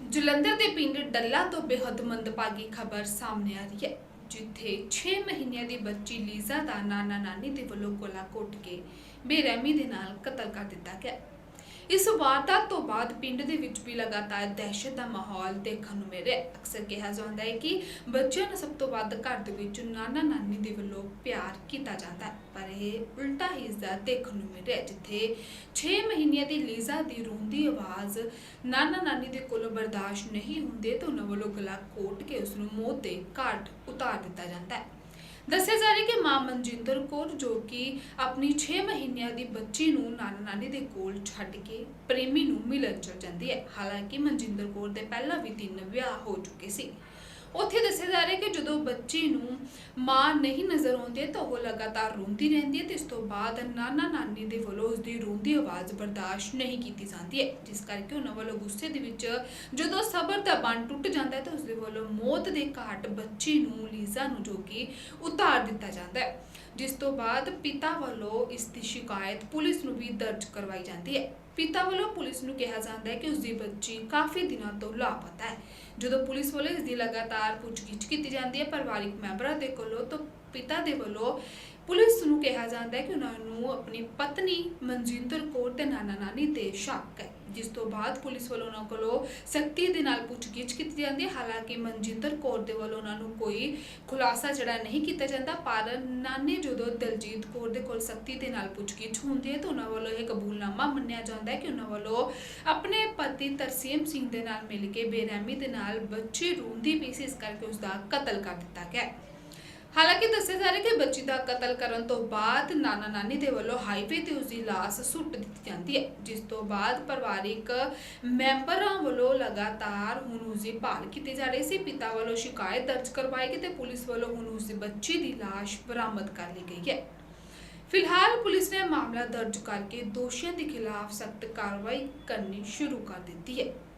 ਜਲੰਧਰ ਦੇ ਪਿੰਡ ਡੱਲਾ ਤੋਂ ਬੇਹੱਦ ਮੰਦਭਾਗੀ ਖਬਰ ਸਾਹਮਣੇ ਆ ਰਹੀ ਹੈ, ਜਿੱਥੇ 6 ਮਹੀਨਿਆਂ ਦੀ ਬੱਚੀ ਲੀਜ਼ਾ ਦਾ ਨਾਨਾ ਨਾਨੀ ਦੇ ਵੱਲੋਂ ਗਲਾ ਘੁੱਟ ਕੇ ਬੇਰਹਿਮੀ ਦੇ ਨਾਲ ਕਤਲ ਕਰ ਦਿੱਤਾ ਗਿਆ। ਇਸ ਵਾਰਦਾਤ ਤੋਂ ਬਾਅਦ ਪਿੰਡ ਦੇ ਵਿੱਚ ਵੀ ਲਗਾਤਾਰ ਦਹਿਸ਼ਤ ਦਾ ਮਾਹੌਲ ਦੇਖਣ ਨੂੰ ਮਿਲ ਰਿਹਾ ਹੈ। ਅਕਸਰ ਕਿਹਾ ਜਾਂਦਾ ਹੈ ਕਿ ਬੱਚਿਆਂ ਨੂੰ ਸਭ ਤੋਂ ਵੱਧ ਘਰ ਦੇ ਵਿੱਚ ਨਾਨਾ ਨਾਨੀ ਦੇ ਵੱਲੋਂ ਪਿਆਰ ਕੀਤਾ ਜਾਂਦਾ ਹੈ, ਪਰ ਇਹ ਉਲਟਾ ਹੀ ਇਸ ਦਾ ਦੇਖਣ ਨੂੰ ਮਿਲ ਰਿਹਾ ਹੈ, ਜਿੱਥੇ 6 ਮਹੀਨਿਆਂ ਦੀ ਲੀਜ਼ਾ ਦੀ ਰੋਂਦੀ ਆਵਾਜ਼ ਨਾਨਾ ਨਾਨੀ ਦੇ ਕੋਲੋਂ ਬਰਦਾਸ਼ਤ ਨਹੀਂ ਹੁੰਦੇ ਤਾਂ ਉਹਨਾਂ ਵੱਲੋਂ ਗਲਾ ਕੋਟ ਕੇ ਉਸ ਨੂੰ ਮੌਤ ਦੇ ਘਾਟ ਉਤਾਰ ਦਿੱਤਾ ਜਾਂਦਾ ਹੈ। ਦੱਸਿਆ ਜਾ ਰਿਹਾ ਕਿ ਮਾਂ ਮਨਜਿੰਦਰ ਕੌਰ ਜੋ ਕਿ ਆਪਣੀ 6 ਮਹੀਨਿਆਂ ਦੀ ਬੱਚੀ ਨੂੰ ਨਾਨਾ ਨਾਨੀ ਦੇ ਕੋਲ ਛੱਡ ਕੇ ਪ੍ਰੇਮੀ ਨੂੰ ਮਿਲਣ ਚਲ ਜਾਂਦੀ ਹੈ। ਹਾਲਾਂਕਿ ਮਨਜਿੰਦਰ ਕੌਰ ਦੇ ਪਹਿਲਾਂ ਵੀ ਤਿੰਨ ਵਿਆਹ ਹੋ ਚੁੱਕੇ ਸੀ। ਉੱਥੇ ਦੱਸਿਆ ਜਾ ਰਿਹਾ ਕਿ ਜਦੋਂ ਬੱਚੇ ਨੂੰ ਮਾਂ ਨਹੀਂ ਨਜ਼ਰ ਆਉਂਦੀ, ਤਾਂ ਉਹ ਲਗਾਤਾਰ ਰੋਂਦੀ ਰਹਿੰਦੀ ਹੈ ਤੇ ਇਸ ਤੋਂ ਬਾਅਦ ਨਾਨਾ ਨਾਨੀ ਦੇ ਵੱਲੋਂ ਉਸ ਦੀ ਰੋਂਦੀ ਆਵਾਜ਼ ਬਰਦਾਸ਼ਤ ਨਹੀਂ ਕੀਤੀ ਜਾਂਦੀ ਹੈ। ਜਿਸ ਕਰਕੇ ਉਹਨਾਂ ਵੱਲੋਂ ਗੁੱਸੇ ਦੇ ਵਿੱਚ ਜਦੋਂ ਸਬਰ ਦਾ ਬੰਨ ਟੁੱਟ ਜਾਂਦਾ ਹੈ, ਤਾਂ ਉਸ ਦੇ ਵੱਲੋਂ ਮੌਤ ਦੇ ਘਾਟ ਬੱਚੀ ਨੂੰ, ਲੀਜ਼ਾ ਨੂੰ ਜੋ ਕਿ ਉਤਾਰ ਦਿੱਤਾ ਜਾਂਦਾ ਹੈ। ਜਿਸ ਤੋਂ ਬਾਅਦ ਪਿਤਾ ਵੱਲੋਂ ਇਸ ਦੀ ਸ਼ਿਕਾਇਤ ਪੁਲਿਸ ਨੂੰ ਵੀ ਦਰਜ ਕਰਵਾਈ ਜਾਂਦੀ ਹੈ। ਪਿਤਾ ਵੱਲੋਂ ਪੁਲਿਸ ਨੂੰ ਕਿਹਾ ਜਾਂਦਾ ਹੈ ਕਿ ਉਸ ਦੀ ਬੱਚੀ ਕਾਫੀ ਦਿਨਾਂ ਤੋਂ ਲਾਪਤਾ ਹੈ। ਜਦੋਂ ਪੁਲਿਸ ਵੱਲੋਂ ਇਸ ਦੀ ਲਗਾਤਾਰ ਪੁੱਛਗਿੱਛ ਕੀਤੀ ਜਾਂਦੀ ਹੈ, ਪਰਿਵਾਰਿਕ ਮੈਂਬਰਾਂ ਦੇ ਕੋਲੋਂ ਤਾਂ ਪਿਤਾ ਦੇ ਵੱਲੋਂ ਪੁਲਿਸ ਨੂੰ ਕਿਹਾ ਜਾਂਦਾ ਹੈ ਕਿ ਉਹਨਾਂ ਨੂੰ ਆਪਣੀ ਪਤਨੀ ਮਨਜਿੰਦਰ ਕੌਰ ਤੇ ਨਾਨਾ ਨਾਨੀ ਤੇ ਸ਼ੱਕ ਹੈ, ਜਿਸ ਤੋਂ ਬਾਅਦ ਪੁਲਿਸ ਵੱਲੋਂ ਉਹਨਾਂ ਕੋਲੋਂ ਸਖਤੀ ਦੇ ਨਾਲ ਪੁੱਛਗਿੱਛ ਕੀਤੀ ਜਾਂਦੀ ਹੈ। ਹਾਲਾਂਕਿ ਮਨਜਿੰਦਰ ਕੌਰ ਦੇ ਵੱਲੋਂ ਉਹਨਾਂ ਨੂੰ ਕੋਈ ਖੁਲਾਸਾ ਜਿਹੜਾ ਨਹੀਂ ਕੀਤਾ ਜਾਂਦਾ, ਪਰ ਨਾਨੀ ਜਦੋਂ ਦਲਜੀਤ ਕੌਰ ਦੇ ਕੋਲ ਸਖਤੀ ਦੇ ਨਾਲ ਪੁੱਛਗਿੱਛ ਹੁੰਦੀ ਹੈ, ਤਾਂ ਉਹਨਾਂ ਵੱਲੋਂ ਇਹ ਕਬੂਲ ਕਬੂਲਨਾਮਾ ਮੰਨਿਆ ਜਾਂਦਾ ਹੈ ਕਿ ਉਹਨਾਂ ਵੱਲੋਂ ਆਪਣੇ ਪਤੀ ਤਰਸੀਮ ਸਿੰਘ ਦੇ ਨਾਲ ਮਿਲ ਕੇ ਬੇਰਹਿਮੀ ਦੇ ਨਾਲ ਬੱਚੀ ਰੋਂਦੀ ਪਈ ਸੀ, ਇਸ ਕਰਕੇ ਉਸ ਦਾ ਕਤਲ ਕਰ ਦਿੱਤਾ ਗਿਆ ਹਾਲਾਂਕਿ ਦੱਸਿਆ ਜਾ ਰਿਹਾ ਕਿ ਬੱਚੀ ਦਾ ਕਤਲ ਕਰਨ ਤੋਂ ਬਾਅਦ ਨਾਨਾ ਨਾਨੀ ਦੇ ਵੱਲੋਂ ਹਾਈਵੇ ਤੇ ਉਸ ਦੀ ਲਾਸ਼ ਸੁੱਟ ਦਿੱਤੀ ਜਾਂਦੀ ਹੈ, ਜਿਸ ਤੋਂ ਬਾਅਦ ਪਰਿਵਾਰਿਕ ਮੈਂਬਰਾਂ ਵੱਲੋਂ ਲਗਾਤਾਰ ਹੁਣ ਉਸ ਦੀ ਭਾਲ ਕੀਤੀ ਜਾ ਰਹੀ ਸੀ। ਪਿਤਾ ਵੱਲੋਂ ਸ਼ਿਕਾਇਤ ਦਰਜ ਕਰਵਾਈ ਗਈ ਤੇ ਪੁਲਿਸ ਵੱਲੋਂ ਹੁਣ ਉਸ ਦੀ ਬੱਚੀ ਦੀ ਲਾਸ਼ ਬਰਾਮਦ ਕਰ ਲਈ ਗਈ ਹੈ। ਫਿਲਹਾਲ ਪੁਲਿਸ ਨੇ ਮਾਮਲਾ ਦਰਜ ਕਰਕੇ ਦੋਸ਼ੀਆਂ ਦੇ ਖਿਲਾਫ ਸਖਤ ਕਾਰਵਾਈ ਕਰਨੀ ਸ਼ੁਰੂ ਕਰ ਦਿੱਤੀ ਹੈ।